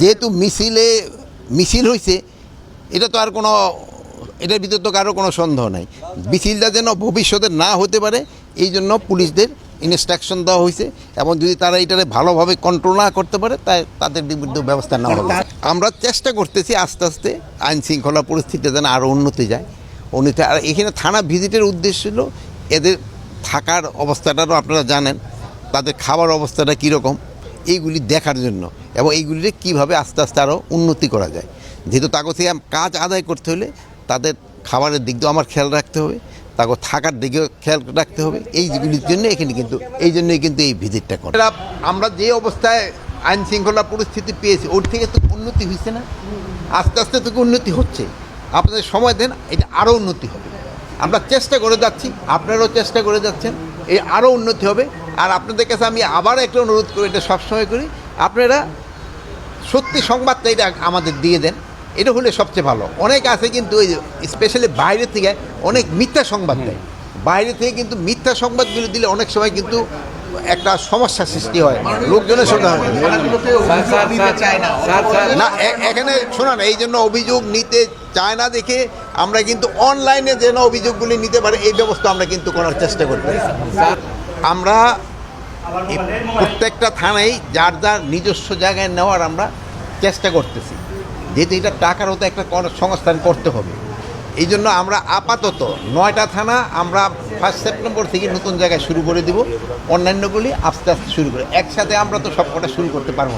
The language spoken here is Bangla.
যেহেতু মিছিলে মিছিল হয়েছে এটা তো আর কোনো এটার ভিতর তো কারও কোনো সন্দেহ নাই। মিছিলটা যেন ভবিষ্যতে না হতে পারে এই জন্য পুলিশদের ইনস্ট্রাকশন দেওয়া হয়েছে এবং যদি তারা এটারে ভালোভাবে কন্ট্রোল না করতে পারে তাই তাদের বিরুদ্ধে ব্যবস্থা নেওয়া হবে। আমরা চেষ্টা করতেছি আস্তে আস্তে আইন শৃঙ্খলা পরিস্থিতি যেন আরও উন্নতি যায়। উন্নতি আর এখানে থানা ভিজিটের উদ্দেশ্য ছিল এদের থাকার অবস্থাটারও আপনারা জানেন তাদের খাবার অবস্থাটা কীরকম এইগুলি দেখার জন্য। এবং এইগুলিকে কীভাবে আস্তে আস্তে আরও উন্নতি করা যায়। যেহেতু তাকে থেকে কাজ আদায় করতে হলে তাদের খাবারের দিক দিয়েও আমার খেয়াল রাখতে হবে তাকে থাকার দিকেও খেয়াল রাখতে হবে এইগুলির জন্য এখানে কিন্তু, এই জন্যই কিন্তু এই ভিজিটটা করে। আমরা যে অবস্থায় আইন শৃঙ্খলা পরিস্থিতি পেয়েছি, ওর থেকে তো উন্নতি হয়েছে না। আস্তে আস্তে তো উন্নতি হচ্ছে। আপনাদের সময় দেন, এটা আরও উন্নতি হবে। আমরা চেষ্টা করে যাচ্ছি, আপনারাও চেষ্টা করে যাচ্ছেন এই আরও উন্নতি হবে। আর আপনাদের কাছে আমি আবার একটা অনুরোধ করি, এটা সবসময় করি আপনারা সত্যি সংবাদটা এটা আমাদের দিয়ে দেন। এটা হলে সবচেয়ে ভালো। অনেক আছে কিন্তু ওই স্পেশালি বাইরে থেকে অনেক মিথ্যা সংবাদ দেয়। বাইরে থেকে কিন্তু মিথ্যা সংবাদগুলো দিলে অনেক সময় কিন্তু একটা সমস্যা সৃষ্টি হয়। লোকজনের শোনা হয়। না। এখানে শোনান এই জন্য অভিযোগ নিতে চায় না দেখে আমরা কিন্তু অনলাইনে যেন অভিযোগগুলি নিতে পারে এই ব্যবস্থা আমরা কিন্তু করার চেষ্টা করতে আমরা প্রত্যেকটা থানায় যার যার নিজস্ব জায়গায় নেওয়ার আমরা চেষ্টা করতেছি। যেহেতু এটা টাকার হতো একটা সংস্থান করতে হবে। এই জন্য আমরা আপাতত নয়টা থানা আমরা ফার্স্ট সেপ্টেম্বর থেকে নতুন জায়গায় শুরু করে দিব। অন্যান্যগুলি আস্তে আস্তে শুরু করে। একসাথে আমরা তো সবকটা শুরু করতে পারব।